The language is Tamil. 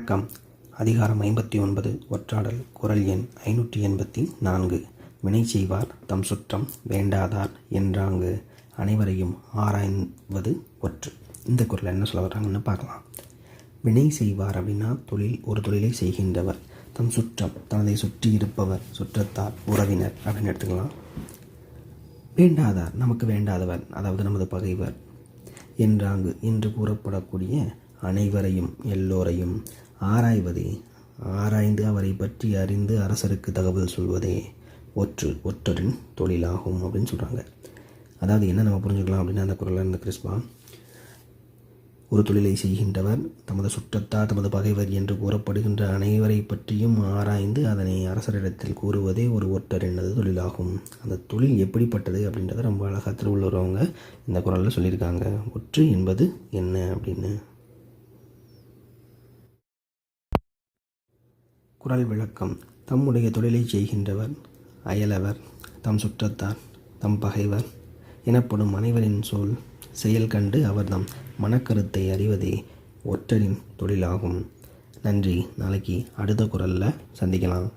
வணக்கம். அதிகாரம் ஐம்பத்தி ஒன்பது ஒற்றாடல் குரல் எண் ஐநூற்றி எண்பத்தி நான்கு. வினை செய்வார் தம் சுற்றம் வேண்டாதார் என்றாங்கு அனைவரையும் ஆராய்வது ஒற்று. இந்த குரல் என்ன சொல்ல வர்றாங்கன்னு பார்க்கலாம். வினை செய்வார் அப்படின்னா தொழில் ஒரு தொழிலை செய்கின்றவர். தம் சுற்றம் தனதை சுற்றி இருப்பவர் சுற்றத்தார் உறவினர் அப்படின்னு எடுத்துக்கலாம். வேண்டாதார் நமக்கு வேண்டாதவர் அதாவது நமது பகைவர் என்றாங்கு என்று கூறப்படக்கூடிய அனைவரையும் எல்லோரையும் ஆராய்வதே ஆராய்ந்து அவரை பற்றி அறிந்து அரசருக்கு தகவல் சொல்வதே ஒற்று ஒற்றரின் தொழிலாகும் அப்படின்னு சொல்கிறாங்க அதாவது என்ன நம்ம புரிஞ்சுக்கலாம் அப்படின்னா அந்த குரலில் இருந்த கிறிஸ்பா ஒரு தொழிலை செய்கின்றவர் தமது சுற்றத்தார் தமது பகைவர் என்று கூறப்படுகின்ற அனைவரை பற்றியும் ஆராய்ந்து அதனை அரசரிடத்தில் கூறுவதே ஒரு ஒற்றர் என்னது தொழிலாகும். அந்த தொழில் எப்படிப்பட்டது அப்படின்றத ரொம்ப அழகாக திருவள்ளுவரவங்க இந்த குரலில் சொல்லியிருக்காங்க. ஒற்று என்பது என்ன அப்படின்னு. குரல் விளக்கம். தம்முடைய தொழிலை செய்கின்றவர் அயலவர் தம் சுற்றத்தார் தம் பகைவர் எனப்படும் அனைவரின் சொல் செயல் கண்டு அவர்தம். மனக்கருத்தை அறிவதே ஒற்றரின் தொழிலாகும். நன்றி. நாளைக்கு அடுத்த குரலில் சந்திக்கலாம்.